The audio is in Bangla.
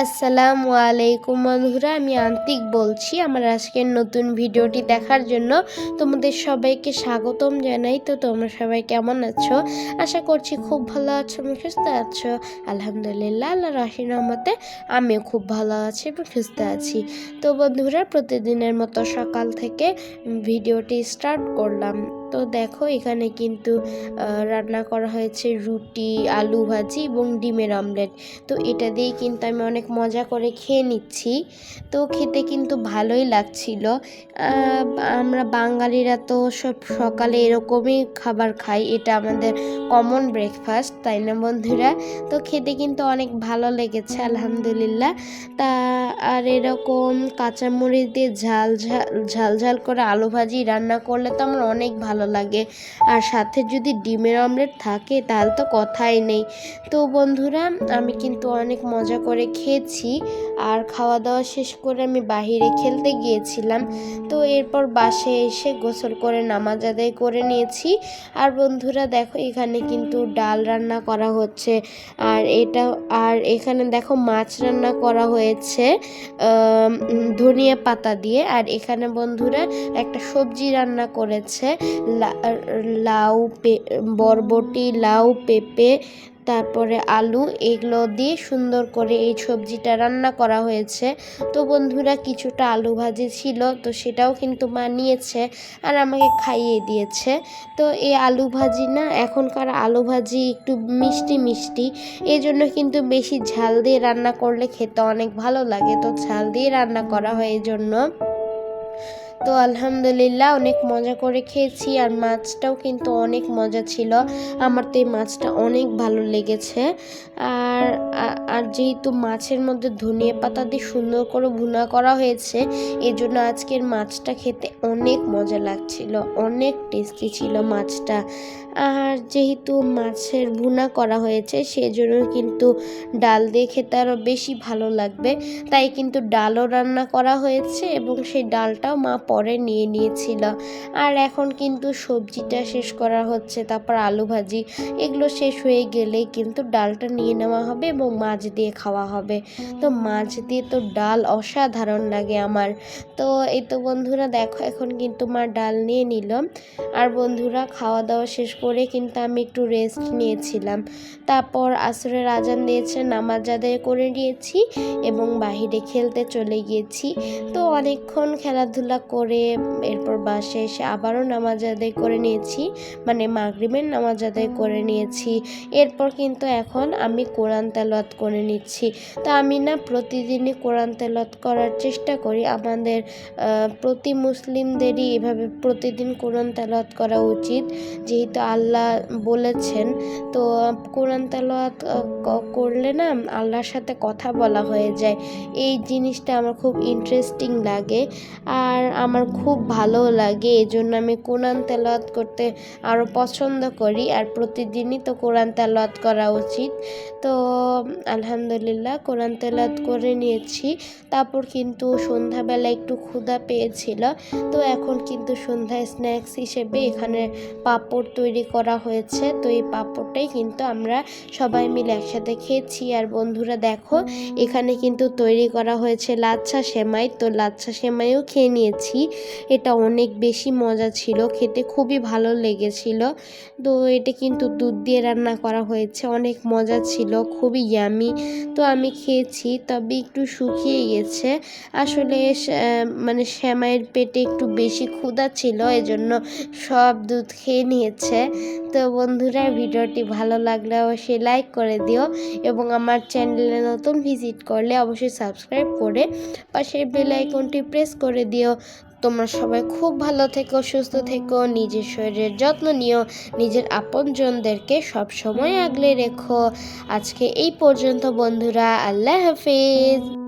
আসসালামু আলাইকুম বন্ধুরা, আমি আন্তিক বলছি। আমার আজকের নতুন ভিডিওটি দেখার জন্য তোমাদের সবাইকে স্বাগতম জানাই। তো তোমরা সবাই কেমন আছো? আশা করছি খুব ভালো আছো এবং সুস্থ আছো। আলহামদুলিল্লাহ আল্লাহ রাশি রহমতে আমিও খুব ভালো আছি এবং সুস্থ আছি। তো বন্ধুরা, প্রতিদিনের মতো সকাল থেকে ভিডিওটি স্টার্ট করলাম। তো দেখো এখানে কিন্তু রান্না করা হয়েছে রুটি, আলু ভাজি এবং ডিমের অমলেট তো এটা দিয়েই কিন্তু আমি অনেক মজা করে খেয়ে নিচ্ছি। তো খেতে কিন্তু ভালোই লাগছিল। আমরা বাঙালিরা তো সব সকালে এরকমই খাবার খাই, এটা আমাদের কমন ব্রেকফাস্ট তাই না বন্ধুরা? তো খেতে কিন্তু অনেক ভালো লেগেছে, আলহামদুলিল্লাহ। তা, আর এরকম কাঁচামরিচ দিয়ে ঝাল ঝাল ঝাল ঝাল করে আলু ভাজি রান্না করলে তো আমার অনেক ভালো ভালো লাগে। আর সাথে যদি ডিমের অমলেট থাকে, তাহলে তো কথাই নেই। তো বন্ধুরা, আমি কিন্তু অনেক মজা করে খেয়েছি। আর খাওয়া দাওয়া শেষ করে আমি বাহিরে খেলতে গিয়েছিলাম। তো এরপর বাসে এসে গোসল করে, নামাজ আদায় করে নিয়েছি। আর বন্ধুরা, দেখো এখানে কিন্তু ডাল রান্না করা হচ্ছে। আর এটা, আর এখানে দেখো মাছ রান্না করা হয়েছে ধনিয়া পাতা দিয়ে। আর এখানে বন্ধুরা একটা সবজি রান্না করেছে লাউ বরবটি, লাউ, পেঁপে, তারপরে আলু, এগুলো দিয়ে সুন্দর করে এই সবজিটা রান্না করা হয়েছে। তো বন্ধুরা, কিছুটা আলু ভাজি ছিল, তো সেটাও কিন্তু মা নিয়েছে আর আমাকে খাইয়ে দিয়েছে। তো এই আলু ভাজি না, এখনকার আলু ভাজি একটু মিষ্টি মিষ্টি এই জন্য কিন্তু বেশি ঝাল দিয়ে রান্না করলে খেতে অনেক ভালো লাগে। তো ঝাল দিয়ে রান্না করা হয় এই জন্য তো আলহামদুলিল্লাহ অনেক মজা করে খেয়েছি আর মাছটাও কিন্তু অনেক মজা ছিল। আমার তো এই মাছটা অনেক ভালো লেগেছে। আর আর যেহেতু মাছের মধ্যে ধনিয়া পাতা দিয়ে সুন্দর করে ভুনা করা হয়েছে এই জন্য আজকের মাছটা খেতে অনেক মজা লাগছিল, অনেক টেস্টি ছিল মাছটা। আর যেহেতু মাছের ভুনা করা হয়েছে, সেজন্য কিন্তু ডাল দিয়ে খেতে আরও বেশি ভালো লাগবে। তাই কিন্তু ডালও রান্না করা হয়েছে এবং সেই ডালটাও মা পরে নিয়ে নিয়েছিল আর এখন কিন্তু সবজিটা শেষ করা হচ্ছে, তারপর আলু ভাজি, এগুলো শেষ হয়ে গেলেই কিন্তু ডালটা নিয়ে নেওয়া হবে এবং মাছ দিয়ে খাওয়া হবে। তো মাছ দিয়ে তো ডাল অসাধারণ লাগে আমার। তো এই তো বন্ধুরা, দেখো এখন কিন্তু মা ডাল নিয়ে নিল। আর বন্ধুরা খাওয়া দাওয়া শেষ করে কিন্তু আমি একটু রেস্ট নিয়েছিলাম। তারপর আসরের আজান দিয়েছে, নামাজ আদায় করে নিয়েছি এবং বাহিরে খেলতে চলে গিয়েছি। তো অনেকক্ষণ খেলাধুলা করে এরপর বাসে এসে আবারও নামাজ আদায় করে নিয়েছি। মানে মাগরিবের নামাজ আদায় করে নিয়েছি। এরপর কিন্তু এখন আমি কোরআন তেলাওয়াত করে নিচ্ছি। তো আমি না প্রতিদিনই কোরআন তেলাওয়াত করার চেষ্টা করি। আমাদের প্রতি মুসলিমদেরই এভাবে প্রতিদিন কোরআন তেলাওয়াত করা উচিত। যেহেতু আল্লাহ বলেছেন, তো কোরআন তেলাওয়াত করলে না আল্লাহর সাথে কথা বলা হয়ে যায়। এই জিনিসটা আমার খুব ইন্টারেস্টিং লাগে। আর আমার খুব ভালো লাগে এই জন্য আমি কোরআন তেলাওয়াত করতে আরও পছন্দ করি, আর প্রতিদিনই তো কোরআন তেলাওয়াত করা উচিত। তো আলহামদুলিল্লাহ, কোরআন তেলাওয়াত করে নিয়েছি। তারপর কিন্তু সন্ধ্যাবেলা একটু ক্ষুধা পেয়েছিল, তো এখন কিন্তু সন্ধ্যায় স্ন্যাক্স হিসেবে এখানে পাঁপড় তৈরি করা হয়েছে। তো এই পাঁপড়টাই কিন্তু আমরা সবাই মিলে একসাথে খেয়েছি। আর বন্ধুরা দেখো, এখানে কিন্তু তৈরি করা হয়েছে লাচ্ছা সেমাই, তো লাচ্ছা সেমাইও খেয়ে নিয়েছি এটা অনেক বেশি মজা ছিল, খেতে খুবই ভালো লেগেছিল। তো এটা কিন্তু দুধ দিয়ে রান্না করা হয়েছে, অনেক মজা ছিল, খুবই ইয়ামি তো আমি খেয়েছি, তবে একটু শুকিয়ে গেছে। আসলে মানে শ্যামাইয়ের পেটে একটু বেশি ক্ষুধা ছিল, এজন্য সব দুধ খেয়ে নিয়েছে। তো বন্ধুরা, ভিডিওটি ভালো লাগলে অবশ্যই লাইক করে দিও এবং আমার চ্যানেলে নতুন ভিজিট করলে অবশ্যই সাবস্ক্রাইব করে পাশের বেল আইকনটি প্রেস করে দিও। তোমরা সবাই খুব ভালো থেকো, সুস্থ থেকো, নিজের শরীরের যত্ন নিও, নিজের আপনজনদেরকে সবসময় আগলে রেখো। আজকে এই পর্যন্ত বন্ধুরা, আল্লাহ হাফিজ।